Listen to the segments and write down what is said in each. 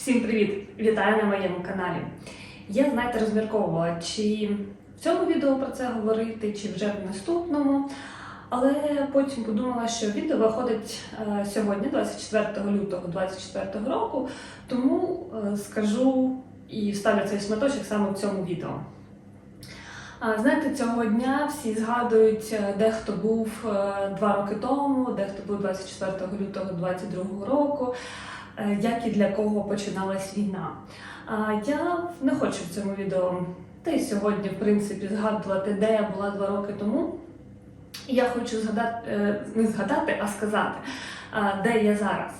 Всім привіт! Вітаю на моєму каналі. Я, знаєте, розмірковувала, чи в цьому відео про це говорити, чи вже в наступному. Але потім подумала, що відео виходить е, сьогодні, 24 лютого 2024 року, тому е, скажу і вставлю цей шматочок саме в цьому відео. Знаєте, цього дня всі згадують, е, де хто був е, два роки тому, де хто був 24 лютого 2022 року, як і для кого починалась війна. Я не хочу в цьому відео, та й сьогодні, в принципі, згадувати, де я була два роки тому. Я хочу згадати, е, не згадати, а сказати, е, де я зараз.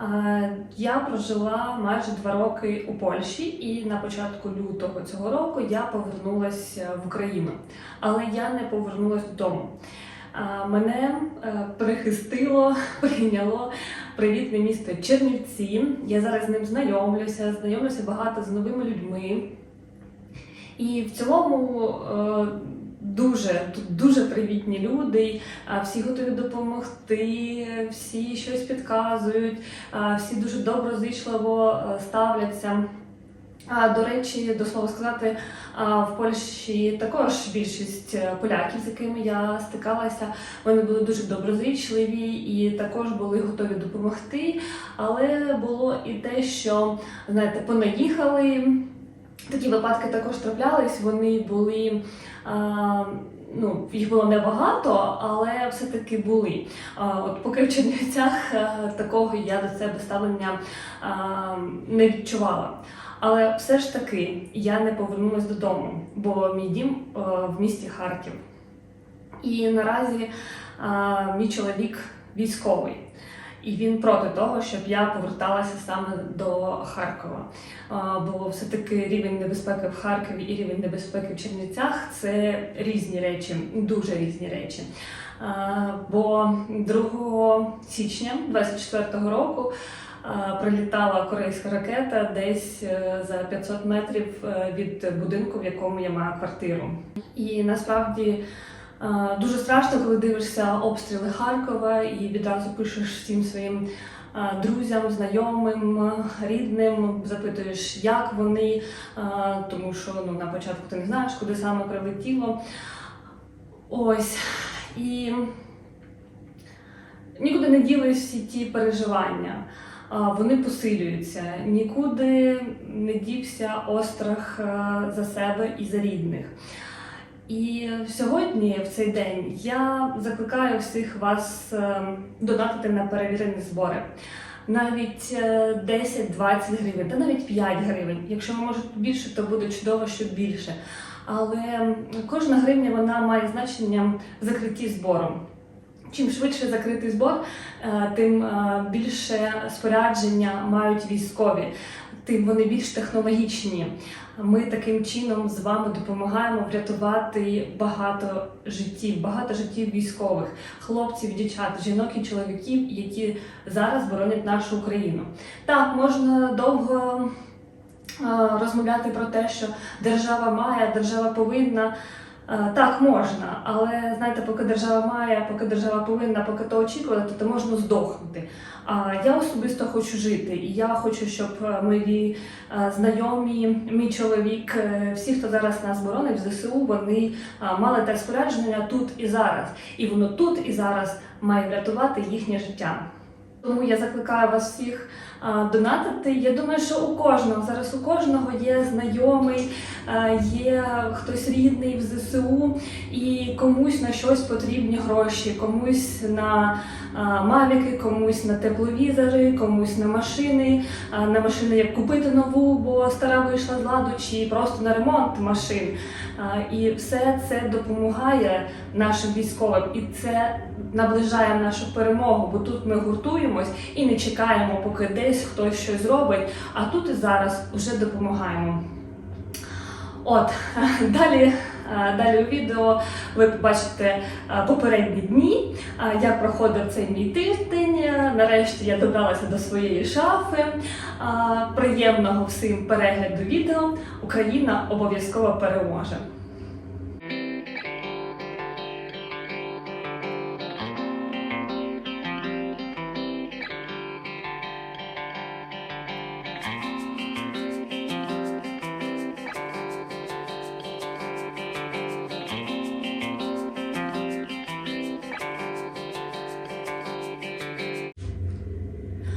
Е, Я прожила майже два роки у Польщі, і на початку лютого цього року я повернулася в Україну, але я не повернулася додому. Е, Мене е, прихистило, прийняло привітне місто Чернівці. Я зараз з ним знайомлюся, знайомлюся багато з новими людьми. І в цілому е, дуже дуже привітні люди, всі готові допомогти, всі щось підказують, всі дуже доброзичливо е, ставляться. А до речі, до слова сказати, в Польщі також більшість е, поляків, з якими я стикалася, вони були дуже доброзичливі і також були готові допомогти. Але було і те, що знаєте, понаїхали. Такі випадки також траплялись. Вони були. А, Ну, їх було небагато, але все-таки були. А, От поки в Чернівцях е, такого я до себе ставлення а, не відчувала. Але все ж таки я не повернулася додому, бо мій дім е, в місті Харків. І наразі а, мій чоловік військовий. І він проти того, щоб я поверталася саме до Харкова. А, Бо все-таки рівень небезпеки в Харкові і рівень небезпеки в Чернівцях це різні речі, дуже різні речі. Бо 2 січня 24-го року прилітала корейська ракета десь е, за 500 метрів е, від будинку, в якому я маю квартиру. І насправді. Е, Дуже страшно, коли дивишся обстріли Харкова і відразу пишеш всім своїм друзям, знайомим, рідним, запитуєш, як вони, тому що ну, на початку ти не знаєш, куди саме прилетіло. Ось. І нікуди не ділись ті переживання. Е, Вони посилюються, нікуди не дівся острах е, за себе і за рідних. І сьогодні, в цей день, я закликаю всіх вас е, донатити на перевірені збори. Навіть е, 10-20 гривень, та навіть 5 гривень. Якщо ви можете більше, то буде чудово, що більше. Але кожна гривня вона має значення закритті збору. Чим швидше закритий збор, е, тим е, більше спорядження мають військові, тим вони більш технологічні. Ми таким чином з вами допомагаємо врятувати багато життів, багато життів військових, хлопців, дівчат, жінок і чоловіків, які зараз боронять нашу Україну. Так, можна довго е, розмовляти про те, що держава має, держава повинна. Е, Так, можна, але знаєте, поки держава має, поки держава повинна, поки то очікувати, то можна здохнути. А я особисто хочу жити, і я хочу, щоб е, мої е, знайомі, мій чоловік, всі, хто зараз нас боронить в ЗСУ, вони мали те спорядження тут і зараз. І воно тут і зараз має врятувати їхнє життя. Тому я закликаю вас всіх донатити. Я думаю, що у кожного зараз у кожного є знайомий, є хтось рідний в ЗСУ, і комусь на щось потрібні гроші, комусь на мавіки, комусь на тепловізори, комусь на машини, на машини як купити нову, бо стара вийшла з ладу, чи просто на ремонт машин. І все це допомагає нашим військовим, і це наближає нашу перемогу, бо тут ми гуртуємось і не чекаємо, поки десь хтось щось зробить, а тут і зараз вже допомагаємо. От далі. е, Далі у відео ви побачите е, попередні дні, е, як проходив цей мій тиждень. Нарешті я добралася до своєї шафи. Приємного всім перегляду відео. Україна обов'язково переможе.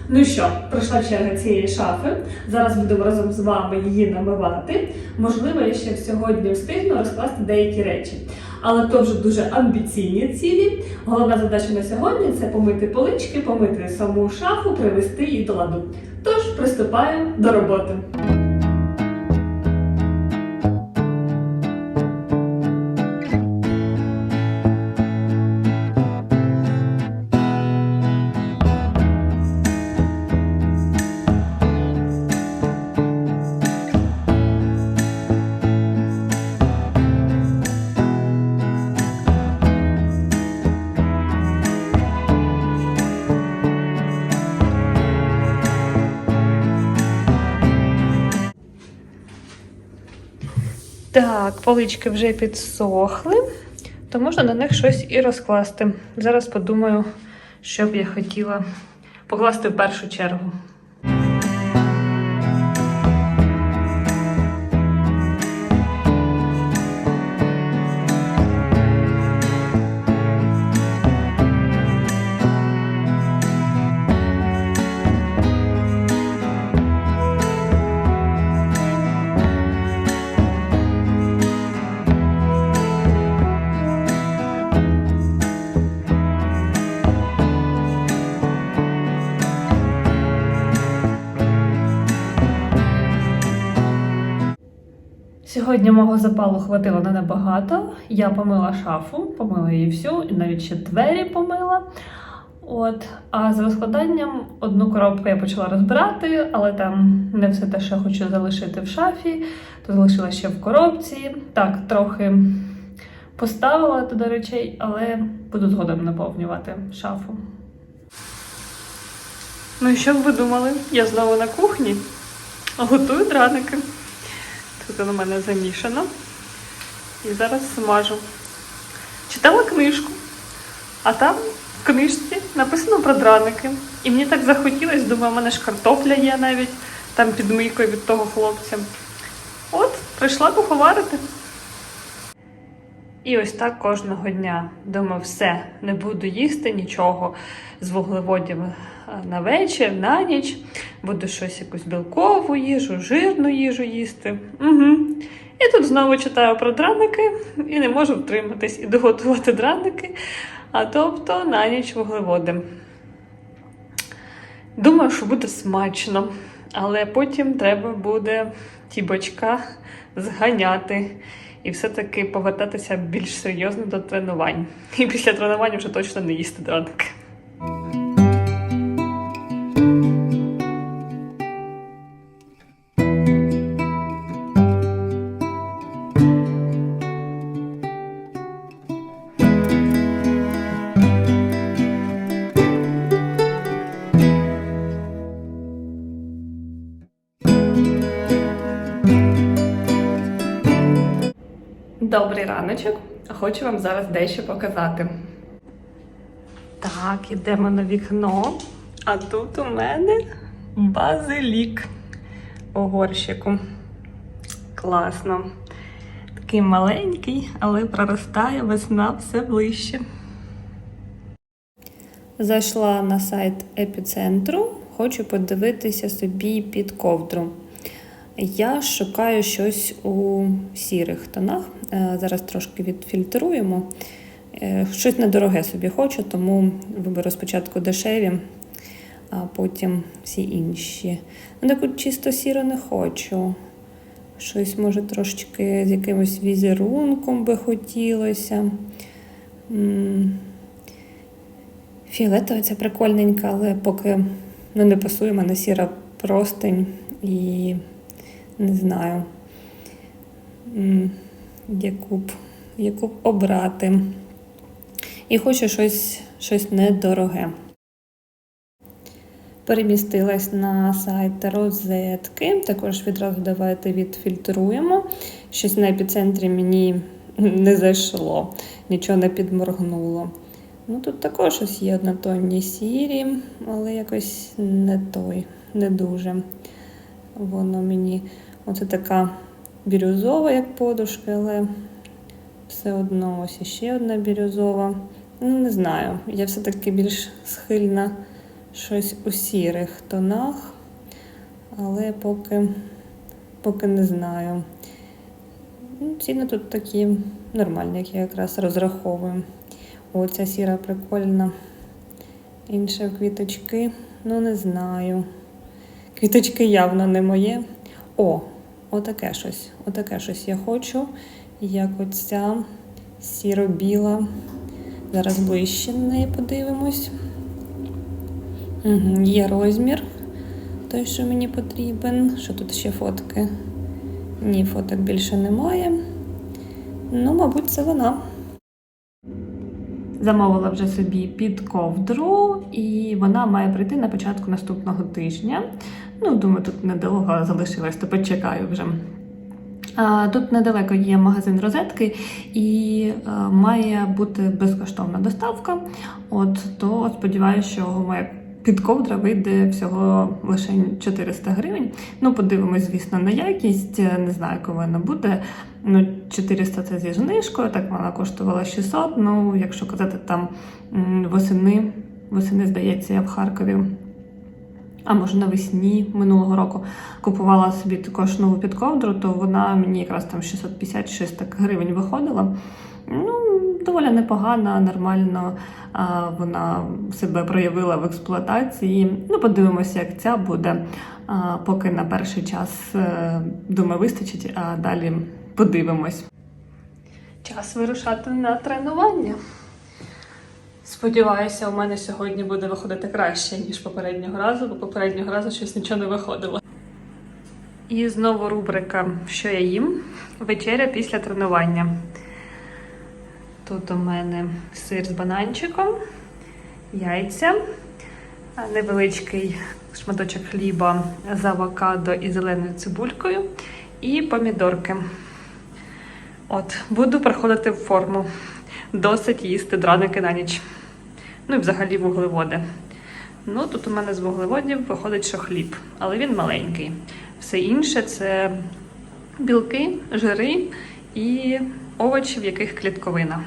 Ну що, пройшла черга цієї шафи. Зараз будемо разом з вами її намивати. Можливо, я ще сьогодні встигну розкласти деякі речі. Але то вже дуже амбіційні цілі. Головна задача на сьогодні це помити полички, помити саму шафу, привести її до ладу. Тож приступаю до роботи. Так, полички вже підсохли, то можна на них щось і розкласти. Зараз подумаю, що б я хотіла покласти в першу чергу. Сьогодні мого запалу хватило не набагато. Я помила шафу, помила її всю, і навіть ще двері помила. От, а з розкладанням одну коробку я почала розбирати, але там не все те, що я хочу залишити в шафі, то залишила ще в коробці. Так, трохи поставила туди речей, але буду згодом наповнювати шафу. Ну і що б ви думали? Я знову на кухні готую драники. Тут у мене замішано. І зараз смажу. Читала книжку, а там в книжці написано про драники. І мені так захотілося, думаю, у мене ж картопля є навіть там під мийкою від того хлопця. От, прийшла поховарити. І ось так кожного дня. Думаю, все, не буду їсти нічого з вуглеводів е, на вечір, на ніч. Буду щось якусь білкову їжу, жирну їжу їсти. Угу. І тут знову читаю про драники і не можу втриматись. Іду готувати драники, а тобто на ніч вуглеводи. Думаю, що буде смачно, але потім треба буде ті бочка зганяти і все-таки повертатися більш серйозно до тренувань. І після тренувань вже точно не їсти драники. Добрий раночок. Хочу вам зараз дещо показати. Так, ідемо на вікно. А тут у мене базилік у горщику. Класно. Такий маленький, але проростає весна все ближче. Зайшла на сайт епіцентру, хочу подивитися собі під ковдру. Я шукаю щось у сірих тонах. Е, Зараз трошки відфільтруємо. Е, Щось недороге собі хочу, тому виберу спочатку дешеві, а потім всі інші. Ну, таку чисто сіру не хочу. Щось, може, трошечки з якимось візерунком би хотілося. Фіолетова ця прикольненька, але поки ну, не пасує мене сіра простень і не знаю, яку б, яку б обрати. І хочу щось, щось недороге. Перемістилась на сайт розетки. Також відразу давайте відфільтруємо. Щось на епіцентрі мені не зайшло, нічого не підморгнуло. Ну, тут також щось є однотонні сірі, але якось не той, не дуже. Воно мені оце така бірюзова, як подушка, але все одно ось іще одна бірюзова. Ну, не знаю. Я все-таки більш схильна щось у сірих тонах, але поки, поки не знаю. Ну, Ціни тут такі нормальні, як я якраз розраховую. О, ця сіра прикольна. Інше квіточки, ну не знаю. Квіточки явно не моє. О, отаке щось. Отаке щось я хочу. Як оця сіро-біла. Зараз ближче на неї подивимось. Угу, є розмір. Той, що мені потрібен. Що тут ще фотки? Ні, фоток більше немає. Ну, мабуть, це вона. Замовила вже собі під ковдру, і вона має прийти на початку наступного тижня. Ну, думаю, тут недовго залишилось, то почекаю вже. Тут недалеко є магазин розетки і е, має бути безкоштовна доставка. От то сподіваюся, що моя підковдра вийде всього лише 400 гривень. Ну, подивимось, звісно, на якість. Не знаю, коли вона буде. Ну, 400 це зі знижкою, так вона коштувала 600. Ну, якщо казати там восени, восени, здається, я в Харкові. А може навесні минулого року купувала собі також нову підковдру, то вона мені якраз там 650-600 гривень виходила. Ну, доволі непогана, нормально а, вона себе проявила в експлуатації. Ну, подивимося, як ця буде. А, поки на перший час, е, думаю, вистачить, а далі подивимось. Час вирушати на тренування. Сподіваюся, у мене сьогодні буде виходити краще, ніж попереднього разу, бо попереднього разу щось нічого не виходило. І знову рубрика Що я їм? Вечеря після тренування. Тут у мене сир з бананчиком, яйця, невеличкий шматочок хліба з авокадо і зеленою цибулькою, і помідорки. От, буду приходити в форму. Досить їсти драники на ніч. Ну і взагалі вуглеводи. Ну, тут у мене з вуглеводів виходить, що хліб, але він маленький. Все інше це білки, жири і овочі, в яких клітковина.